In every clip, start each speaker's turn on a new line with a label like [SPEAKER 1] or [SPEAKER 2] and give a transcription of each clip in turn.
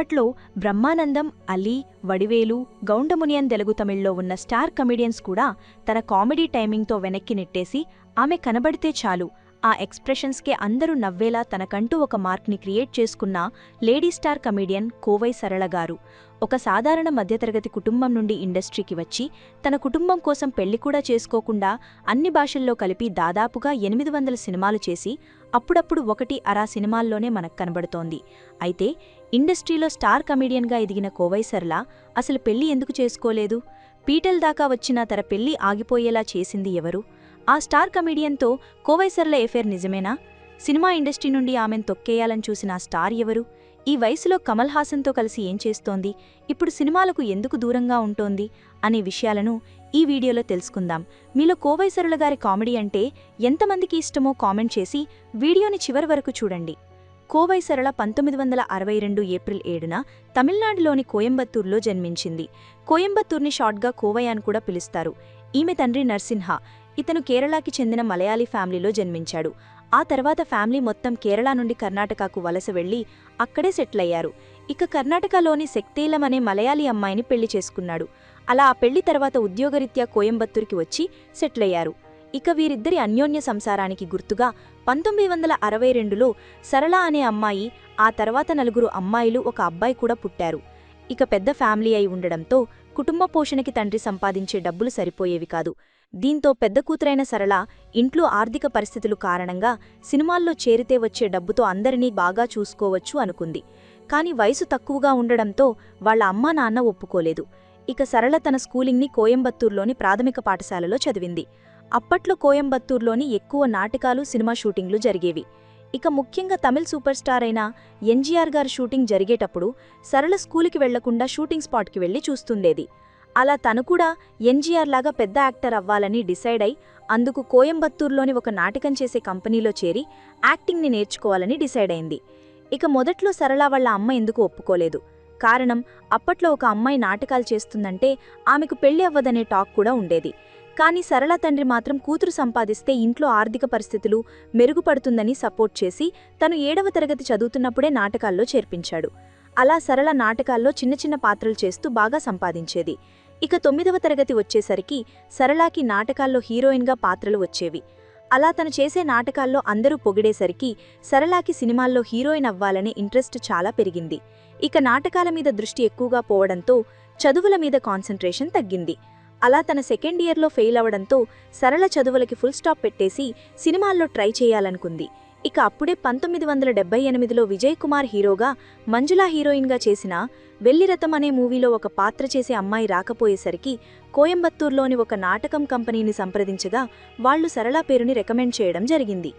[SPEAKER 1] అప్పట్లో బ్రహ్మానందం అలీ వడివేలు గౌండమునియన్ తెలుగు తమిళ్ళో ఉన్న star comedians కూడా తన కామెడీ టైమింగ్తో వెనక్కి నెట్టేసి ఆమె కనబడితే చాలు. ఆ ఎక్స్ప్రెషన్స్కే అందరూ నవ్వేలా తనకంటూ ఒక మార్క్ని క్రియేట్ చేసుకున్న lady star comedian Kovai Sarala గారు. ఒక సాధారణ మధ్యతరగతి కుటుంబం నుండి ఇండస్ట్రీకి వచ్చి తన కుటుంబం కోసం పెళ్ళి కూడా చేసుకోకుండా అన్ని భాషల్లో కలిపి దాదాపుగా ఎనిమిది వందల సినిమాలు చేసి అప్పుడప్పుడు ఒకటి అరా సినిమాల్లోనే మనకు కనబడుతోంది. అయితే ఇండస్ట్రీలో స్టార్ కమెడియన్గా ఎదిగిన కోవైసర్లా అసలు పెళ్ళి ఎందుకు చేసుకోలేదు? పీటల్ దాకా వచ్చిన తన పెళ్ళి ఆగిపోయేలా చేసింది ఎవరు? ఆ స్టార్ కమెడియన్తో కోవైసర్ల ఎఫేర్ నిజమేనా? సినిమా ఇండస్ట్రీ నుండి ఆమెను తొక్కేయాలని చూసిన ఆ స్టార్ ఎవరు? ఈ వయసులో కమల్ హాసన్తో కలిసి ఏం చేస్తోంది? ఇప్పుడు సినిమాలకు ఎందుకు దూరంగా ఉంటోంది? అనే విషయాలను ఈ వీడియోలో తెలుసుకుందాం. మీలో కోవైసరుల గారి కామెడీ అంటే ఎంతమందికి ఇష్టమో కామెంట్ చేసి వీడియోని చివరి వరకు చూడండి. కోవై సరళ పంతొమ్మిది వందల అరవై రెండు ఏప్రిల్ ఏడున తమిళనాడులోని కోయంబత్తూర్లో జన్మించింది. కోయంబత్తూర్ని షార్ట్గా కోవై అని కూడా పిలుస్తారు. ఈమె తండ్రి నర్సింహ. ఇతను కేరళకి చెందిన మలయాళీ ఫ్యామిలీలో జన్మించాడు. ఆ తర్వాత ఫ్యామిలీ మొత్తం కేరళ నుండి కర్ణాటకకు వలస వెళ్ళి అక్కడే సెటిల్ అయ్యారు ఇక కర్ణాటకలోని శక్తేలం అనే మలయాళీ అమ్మాయిని పెళ్ళి చేసుకున్నాడు. అలా ఆ పెళ్ళి తర్వాత ఉద్యోగరీత్యా కోయంబత్తూరుకి వచ్చి సెటిల్ అయ్యారు ఇక వీరిద్దరి అన్యోన్య సంసారానికి గుర్తుగా పంతొమ్మిది వందల అరవై రెండులో సరళ అనే అమ్మాయి ఆ తర్వాత నలుగురు అమ్మాయిలు ఒక అబ్బాయి కూడా పుట్టారు. ఇక పెద్ద ఫ్యామిలీ అయి ఉండడంతో కుటుంబ పోషణకి తండ్రి సంపాదించే డబ్బులు సరిపోయేవి కాదు. దీంతో పెద్ద కూతురైన సరళ ఇంట్లో ఆర్థిక పరిస్థితులు కారణంగా సినిమాల్లో చేరితే వచ్చే డబ్బుతో అందరినీ బాగా చూసుకోవచ్చు అనుకుంది. కాని వయసు తక్కువగా ఉండడంతో వాళ్ళ అమ్మా నాన్న ఒప్పుకోలేదు. ఇక సరళ తన స్కూలింగ్ని కోయంబత్తూర్లోని ప్రాథమిక పాఠశాలలో చదివింది. అప్పట్లో కోయంబత్తూర్లోని ఎక్కువ నాటకాలు సినిమా షూటింగ్లు జరిగేవి. ఇక ముఖ్యంగా తమిళ్ సూపర్ స్టార్ అయిన ఎన్జీఆర్ గారు షూటింగ్ జరిగేటప్పుడు సరళ స్కూలుకి వెళ్ళకుండా షూటింగ్ స్పాట్కి వెళ్ళి చూస్తుండేది. అలా తను కూడా ఎన్జీఆర్ లాగా పెద్ద యాక్టర్ అవ్వాలని డిసైడ్ అయి అందుకు కోయంబత్తూర్లోని ఒక నాటకం చేసే కంపెనీలో చేరి యాక్టింగ్ని నేర్చుకోవాలని డిసైడ్ అయింది. ఇక మొదట్లో సరళ వాళ్ళ అమ్మ ఎందుకు ఒప్పుకోలేదు? కారణం అప్పట్లో ఒక అమ్మాయి నాటకాలు చేస్తుందంటే ఆమెకు పెళ్ళి అవ్వదనే టాక్ కూడా ఉండేది. కానీ సరళ తండ్రి మాత్రం కూతురు సంపాదిస్తే ఇంట్లో ఆర్థిక పరిస్థితులు మెరుగుపడుతుందని సపోర్ట్ చేసి తను ఏడవ తరగతి చదువుతున్నప్పుడే నాటకాల్లో చేర్పించాడు. అలా సరళ నాటకాల్లో చిన్న చిన్న పాత్రలు చేస్తూ బాగా సంపాదించేది. ఇక తొమ్మిదవ తరగతి వచ్చేసరికి సరళాకి నాటకాల్లో హీరోయిన్గా పాత్రలు వచ్చేవి. అలా తను చేసే నాటకాల్లో అందరూ పొగిడేసరికి సరళాకి సినిమాల్లో హీరోయిన్ అవ్వాలనే ఇంట్రెస్ట్ చాలా పెరిగింది. ఇక నాటకాల మీద దృష్టి ఎక్కువగా పోవడంతో చదువుల మీద కాన్సంట్రేషన్ తగ్గింది. అలా తన సెకండ్ ఇయర్లో ఫెయిల్ అవడంతో సరళ చదువులకి ఫుల్ స్టాప్ పెట్టేసి సినిమాల్లో ట్రై చేయాలనుకుంది. ఇక అప్పుడే పంతొమ్మిది వందల డెబ్బై ఎనిమిదిలో విజయ్ కుమార్ హీరోగా మంజులా హీరోయిన్గా చేసిన వెల్లిరథం అనే మూవీలో ఒక పాత్ర చేసే అమ్మాయి రాకపోయేసరికి కోయంబత్తూర్లోని ఒక నాటకం కంపెనీని సంప్రదించగా వాళ్ళు సరళ పేరుని రికమెండ్ చేయడం జరిగింది.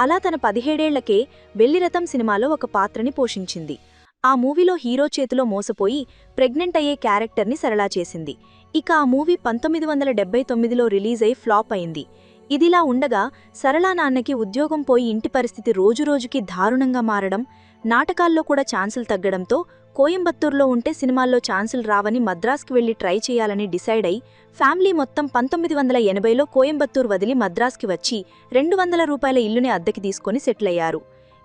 [SPEAKER 1] అలా తన పదిహేడేళ్ళకే వెల్లిరథం సినిమాలో ఒక పాత్రని పోషించింది. ఆ మూవీలో హీరో చేతిలో మోసపోయి ప్రెగ్నెంట్ అయ్యే క్యారెక్టర్ని సరళా చేసింది. ఇక ఆ మూవీ పంతొమ్మిది వందల డెబ్బై తొమ్మిదిలో రిలీజ్ అయి ఫ్లాప్ అయింది. ఇదిలా ఉండగా సరళా నాన్నకి ఉద్యోగం పోయి ఇంటి పరిస్థితి రోజురోజుకి దారుణంగా మారడం నాటకాల్లో కూడా ఛాన్సులు తగ్గడంతో కోయంబత్తూర్లో ఉంటే సినిమాల్లో ఛాన్సులు రావని మద్రాస్కి వెళ్ళి ట్రై చేయాలని డిసైడ్ అయి ఫ్యామిలీ మొత్తం పంతొమ్మిది వందల ఎనభైలో కోయంబత్తూర్ వదిలి మద్రాస్కి వచ్చి రెండు వందల రూపాయల ఇల్లుని అద్దెకి తీసుకొని సెటిల్ అయ్యారు.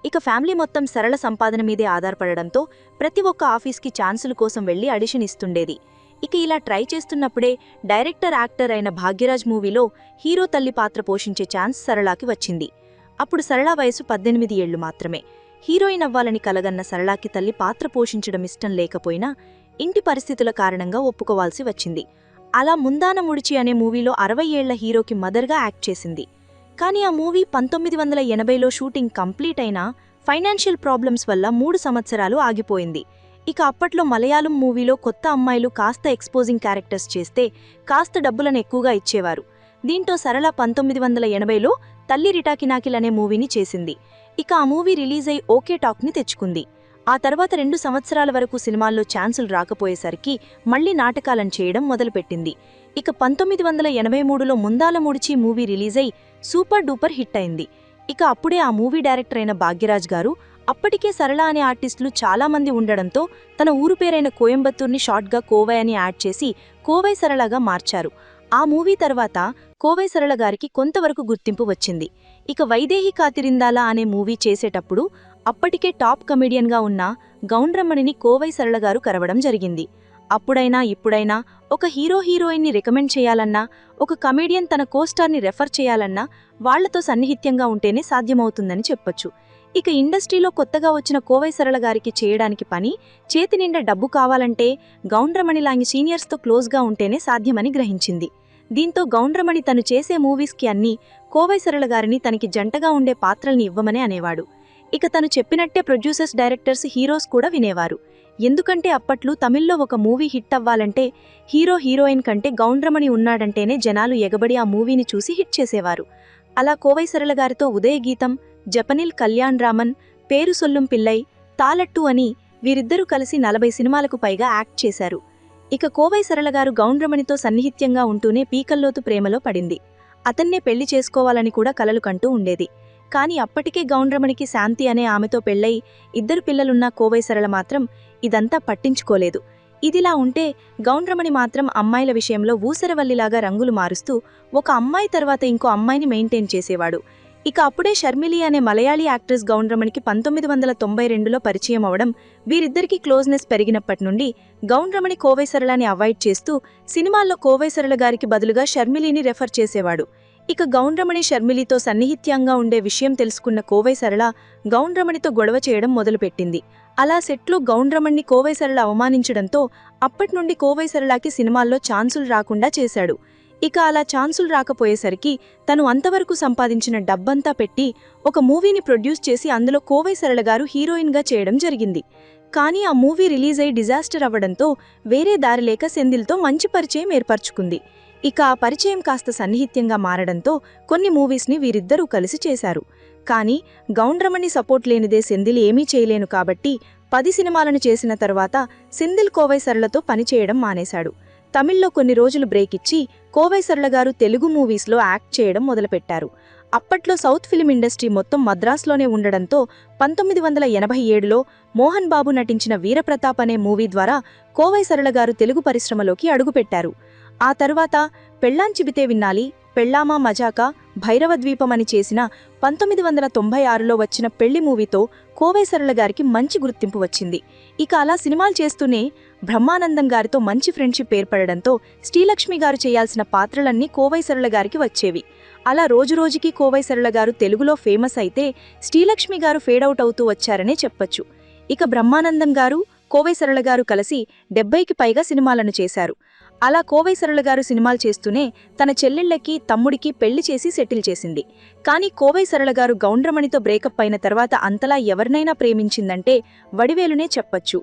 [SPEAKER 1] ఇక ఫ్యామిలీ మొత్తం సరళ సంపాదన మీదే ఆధారపడడంతో ప్రతి ఒక్క ఆఫీస్కి ఛాన్సుల కోసం వెళ్ళి అడిషన్ ఇస్తుండేది. ఇక ఇలా ట్రై చేస్తున్నప్పుడే డైరెక్టర్ యాక్టర్ అయిన భాగ్యరాజ్ మూవీలో హీరో తల్లి పాత్ర పోషించే ఛాన్స్ సరళాకి వచ్చింది. అప్పుడు సరళ వయసు పద్దెనిమిది ఏళ్ళు మాత్రమే. హీరోయిన్ అవ్వాలని కలగన్న సరళాకి తల్లి పాత్ర పోషించడం ఇష్టం లేకపోయినా ఇంటి పరిస్థితుల కారణంగా ఒప్పుకోవాల్సి వచ్చింది. అలా ముందాన ముడిచి అనే మూవీలో అరవై ఏళ్ళ హీరోకి మదర్గా యాక్ట్ చేసింది. కానీ ఆ మూవీ పంతొమ్మిది వందల ఎనభైలో షూటింగ్ కంప్లీట్ అయినా ఫైనాన్షియల్ ప్రాబ్లమ్స్ వల్ల మూడు సంవత్సరాలు ఆగిపోయింది. ఇక అప్పట్లో మలయాళం మూవీలో కొత్త అమ్మాయిలు కాస్త ఎక్స్పోజింగ్ క్యారెక్టర్స్ చేస్తే కాస్త డబ్బులను ఎక్కువగా ఇచ్చేవారు. దీంతో సరళ పంతొమ్మిది వందల ఎనభైలో తల్లి రిటాకినాకిల్ అనే మూవీని చేసింది. ఇక ఆ మూవీ రిలీజ్ అయి ఓకే టాక్ని తెచ్చుకుంది. ఆ తర్వాత రెండు సంవత్సరాల వరకు సినిమాల్లో ఛాన్సులు రాకపోయేసరికి మళ్ళీ నాటకాలను చేయడం మొదలుపెట్టింది. ఇక పంతొమ్మిది వందల ఎనభై మూడులో ముందాల ముడిచి మూవీ రిలీజ్ అయి సూపర్ డూపర్ హిట్ అయింది. ఇక అప్పుడే ఆ మూవీ డైరెక్టర్ అయిన భాగ్యరాజ్ గారు అప్పటికే సరళ అనే ఆర్టిస్టులు చాలామంది ఉండడంతో తన ఊరు పేరైన కోయంబత్తూర్ని షార్ట్గా కోవై అని యాడ్ చేసి కోవై సరళగా మార్చారు. ఆ మూవీ తర్వాత కోవై సరళ గారికి కొంతవరకు గుర్తింపు వచ్చింది. ఇక వైదేహి కాతిరిందాలా అనే మూవీ చేసేటప్పుడు అప్పటికే టాప్ కమెడియన్గా ఉన్న గౌండ్రమణిని కోవై సరళ గారు కరవడం జరిగింది. అప్పుడైనా ఇప్పుడైనా ఒక హీరో హీరోయిన్ని రికమెండ్ చేయాలన్నా ఒక కమెడియన్ తన కోస్టార్ని రెఫర్ చేయాలన్నా వాళ్ళతో సన్నిహిత్యంగా ఉంటేనే సాధ్యమవుతుందని చెప్పొచ్చు. ఇక ఇండస్ట్రీలో కొత్తగా వచ్చిన కోవై సరళ గారికి చేయడానికి పని చేతి నిండా డబ్బు కావాలంటే గౌండ్రమణి లాంటి సీనియర్స్తో క్లోజ్గా ఉంటేనే సాధ్యమని గ్రహించింది. దీంతో గౌండ్రమణి తను చేసే మూవీస్కి అన్ని కోవై సరళ గారిని తనకి జంటగా ఉండే పాత్రల్ని ఇవ్వమని అనేవాడు. ఇక తను చెప్పినట్టే ప్రొడ్యూసర్స్ డైరెక్టర్స్ హీరోస్ కూడా వినేవారు. ఎందుకంటే అప్పట్లో తమిళ్ళో ఒక మూవీ హిట్ అవ్వాలంటే హీరో హీరోయిన్ కంటే గౌండ్రమణి ఉన్నాడంటేనే జనాలు ఎగబడి ఆ మూవీని చూసి హిట్ చేసేవారు. అలా కోవై సరళ గారితో ఉదయ గీతం జపనిల్ కళ్యాణ్ రామన్ పేరు సొల్లుం పిల్లై తాలట్టు అని వీరిద్దరూ కలిసి నలభై సినిమాలకు పైగా యాక్ట్ చేశారు. ఇక కోవై సరళ గారు గౌండ్రమణితో సన్నిహిత్యంగా ఉంటూనే పీకల్లోతు ప్రేమలో పడింది. అతన్నే పెళ్ళి చేసుకోవాలని కూడా కలలు కంటూ ఉండేది. కాని అప్పటికే గౌండ్రమణికి శాంతి అనే ఆమెతో పెళ్ళై ఇద్దరు పిల్లలున్న కోవై సరళ మాత్రం ఇదంతా పట్టించుకోలేదు. ఇదిలా ఉంటే గౌండ్రమణి మాత్రం అమ్మాయిల విషయంలో ఊసరవల్లిలాగా రంగులు మారుస్తూ ఒక అమ్మాయి తర్వాత ఇంకో అమ్మాయిని మెయింటైన్ చేసేవాడు. ఇక అప్పుడే షర్మిలి అనే మలయాళీ యాక్ట్రెస్ గౌండ్రమణికి పంతొమ్మిది వందల తొంభై రెండులో పరిచయం అవడం వీరిద్దరికీ క్లోజ్నెస్ పెరిగినప్పటి నుండి గౌండ్రమణి కోవైసరళని అవాయిడ్ చేస్తూ సినిమాల్లో కోవైసరళ గారికి బదులుగా షర్మిలిని రెఫర్ చేసేవాడు. ఇక గౌండ్రమణి షర్మిలితో సన్నిహిత్యంగా ఉండే విషయం తెలుసుకున్న కోవై సరళ గౌండ్రమణితో గొడవ చేయడం మొదలుపెట్టింది. అలా సెట్లు గౌండ్రమణ్ణి కోవైసరళ అవమానించడంతో అప్పట్నుండి కోవైసరళకి సినిమాల్లో ఛాన్సులు రాకుండా చేశాడు. ఇక అలా ఛాన్సులు రాకపోయేసరికి తను అంతవరకు సంపాదించిన డబ్బంతా పెట్టి ఒక మూవీని ప్రొడ్యూస్ చేసి అందులో కోవై సరళ గారు హీరోయిన్గా చేయడం జరిగింది. కానీ ఆ మూవీ రిలీజ్ అయి డిజాస్టర్ అవ్వడంతో వేరే దారి లేక సెందిల్తో మంచి పరిచయం ఏర్పరచుకుంది. ఇక ఆ పరిచయం కాస్త సన్నిహిత్యంగా మారడంతో కొన్ని మూవీస్ని వీరిద్దరూ కలిసి చేశారు. కానీ గౌండ్రమణి సపోర్ట్ లేనిదే సెందిల్ ఏమీ చేయలేను కాబట్టి పది సినిమాలను చేసిన తర్వాత సెందిల్ కోవై సరళతో పనిచేయడం మానేశాడు. తమిళ్ళో కొన్ని రోజులు బ్రేక్ ఇచ్చి కోవై గారు తెలుగు మూవీస్లో యాక్ట్ చేయడం మొదలుపెట్టారు. అప్పట్లో సౌత్ ఫిలిం ఇండస్ట్రీ మొత్తం మద్రాస్లోనే ఉండడంతో పంతొమ్మిది వందల ఎనభై ఏడులో మోహన్ బాబు నటించిన వీరప్రతాప్ అనే మూవీ ద్వారా కోవై సరళ గారు తెలుగు పరిశ్రమలోకి అడుగుపెట్టారు. ఆ తరువాత పెళ్ళాంచిబితే విన్నాలి పెళ్ళామా మజాకా భైరవద్వీపమని చేసిన పంతొమ్మిది వందల తొంభై ఆరులో వచ్చిన పెళ్ళి మూవీతో కోవైసరళ గారికి మంచి గుర్తింపు వచ్చింది. ఇక అలా సినిమాలు చేస్తూనే బ్రహ్మానందం గారితో మంచి ఫ్రెండ్షిప్ ఏర్పడడంతో శ్రీలక్ష్మి గారు చేయాల్సిన పాత్రలన్నీ కోవై సరళ గారికి వచ్చేవి. అలా రోజురోజుకి కోవై సరళ గారు తెలుగులో ఫేమస్ అయితే శ్రీలక్ష్మి గారు ఫేడౌట్ అవుతూ వచ్చారనే చెప్పొచ్చు. ఇక బ్రహ్మానందం గారు కోవై సరళ గారు కలిసి డెబ్బైకి పైగా సినిమాలను చేశారు. అలా కోవై సరళ గారు సినిమాలు చేస్తూనే తన చెల్లెళ్ళకి తమ్ముడికి పెళ్ళి చేసి సెటిల్ చేసింది. కానీ కోవై సరళ గారు గౌండ్రమణితో బ్రేకప్ అయిన తర్వాత అంతలా ఎవరినైనా ప్రేమించిందంటే వడివేలునే చెప్పొచ్చు.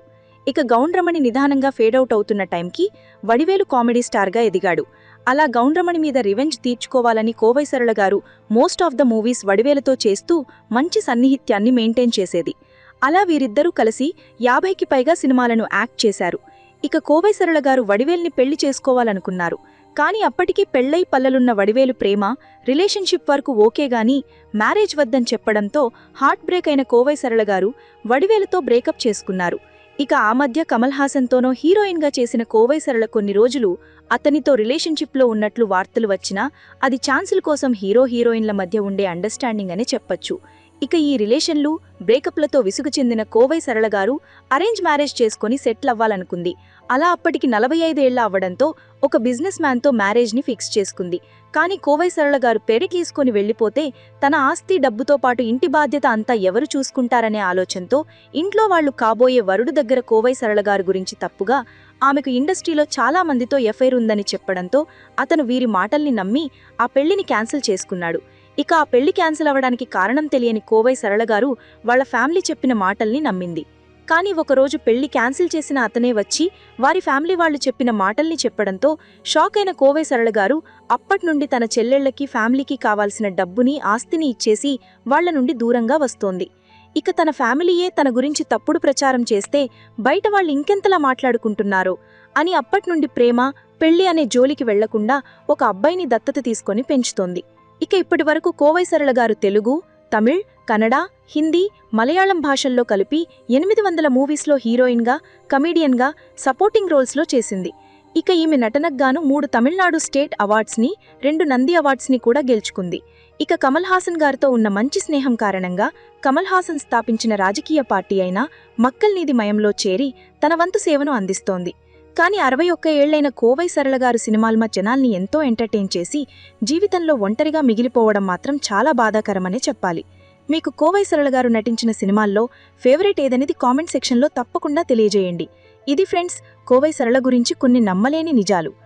[SPEAKER 1] ఇక గౌండ్రమణి నిదానంగా ఫేడౌట్ అవుతున్న టైంకి వడివేలు కామెడీ స్టార్గా ఎదిగాడు. అలా గౌండ్రమణి మీద రివెంజ్ తీర్చుకోవాలని కోవై సరళ గారు మోస్ట్ ఆఫ్ ద మూవీస్ వడివేలతో చేస్తూ మంచి సన్నిహిత్యాన్ని మెయింటైన్ చేసేది. అలా వీరిద్దరూ కలిసి యాభైకి పైగా సినిమాలను యాక్ట్ చేశారు. ఇక కోవై సరళ గారు వడివేల్ని పెళ్ళి చేసుకోవాలనుకున్నారు. కానీ అప్పటికీ పెళ్ళై పల్లలున్న వడివేలు ప్రేమ రిలేషన్షిప్ వరకు ఓకేగాని మ్యారేజ్ వద్దని చెప్పడంతో హార్ట్ బ్రేక్ అయిన కోవై సరళ గారు వడివేలుతో బ్రేకప్ చేసుకున్నారు. ఇక ఆ మధ్య కమల్ హాసన్తోనో హీరోయిన్గా చేసిన కోవై సరళ కొన్ని రోజులు అతనితో రిలేషన్షిప్లో ఉన్నట్లు వార్తలు వచ్చినా అది ఛాన్సుల కోసం హీరో హీరోయిన్ల మధ్య ఉండే అండర్స్టాండింగ్ అని చెప్పొచ్చు. ఇక ఈ రిలేషన్లు బ్రేకప్లతో విసుగు చెందిన కోవై సరళ గారు అరేంజ్ మ్యారేజ్ చేసుకుని సెటిల్ అవ్వాలనుకుంది అలా అప్పటికి నలభై ఐదేళ్ళ అవ్వడంతో ఒక బిజినెస్ మ్యాన్తో మ్యారేజ్ని ఫిక్స్ చేసుకుంది. కానీ కోవై సరళ గారు పెరి తీసుకుని వెళ్ళిపోతే తన ఆస్తి డబ్బుతో పాటు ఇంటి బాధ్యత అంతా ఎవరు చూసుకుంటారనే ఆలోచనతో ఇంట్లో వాళ్ళు కాబోయే వరుడు దగ్గర కోవై సరళ గారు గురించి తప్పుగా ఆమెకు ఇండస్ట్రీలో చాలా మందితో ఎఫైర్ ఉందని చెప్పడంతో అతను వీరి మాటల్ని నమ్మి ఆ పెళ్ళిని క్యాన్సిల్ చేసుకున్నాడు. ఇక ఆ పెళ్ళి క్యాన్సిల్ అవ్వడానికి కారణం తెలియని కోవై సరళగారు వాళ్ళ ఫ్యామిలీ చెప్పిన మాటల్ని నమ్మింది. కానీ ఒకరోజు పెళ్ళి క్యాన్సిల్ చేసిన అతనే వచ్చి వారి ఫ్యామిలీ వాళ్ళు చెప్పిన మాటల్ని చెప్పడంతో షాక్ అయిన కోవై సరళగారు అప్పట్నుండి తన చెల్లెళ్ళకి ఫ్యామిలీకి కావాల్సిన డబ్బుని ఆస్తిని ఇచ్చేసి వాళ్ళ నుండి దూరంగా వస్తోంది. ఇక తన ఫ్యామిలీయే తన గురించి తప్పుడు ప్రచారం చేస్తే బయట వాళ్ళు ఇంకెంతలా మాట్లాడుకుంటున్నారో అని అప్పట్నుండి ప్రేమ పెళ్ళి అనే జోలికి వెళ్ళకుండా ఒక అబ్బాయిని దత్తత తీసుకొని పెంచుతోంది. ఇక ఇప్పటి వరకు కోవై సరళ గారు తెలుగు తమిళ్ కన్నడ హిందీ మలయాళం భాషల్లో కలిపి ఎనిమిది వందల మూవీస్లో హీరోయిన్గా కమీడియన్గా సపోర్టింగ్ రోల్స్లో చేసింది. ఇక ఈమె నటనకు మూడు తమిళనాడు స్టేట్ అవార్డ్స్ని రెండు నంది అవార్డ్స్ని కూడా గెలుచుకుంది. ఇక కమల్ హాసన్ గారితో ఉన్న మంచి స్నేహం కారణంగా కమల్ హాసన్ స్థాపించిన రాజకీయ పార్టీ అయిన మక్కల్ నీది మయంలో చేరి తన వంతు సేవను అందిస్తోంది. కానీ అరవై ఒక్క ఏళ్ళైన కోవై సరళ గారు మా జనాల్ని ఎంతో ఎంటర్టైన్ చేసి జీవితంలో ఒంటరిగా మిగిలిపోవడం మాత్రం చాలా బాధాకరమనే చెప్పాలి. మీకు కోవై సరళ గారు నటించిన సినిమాల్లో ఫేవరెట్ ఏదనేది కామెంట్ సెక్షన్లో తప్పకుండా తెలియజేయండి. ఇది ఫ్రెండ్స్ కోవై సరళ గురించి కొన్ని నమ్మలేని నిజాలు.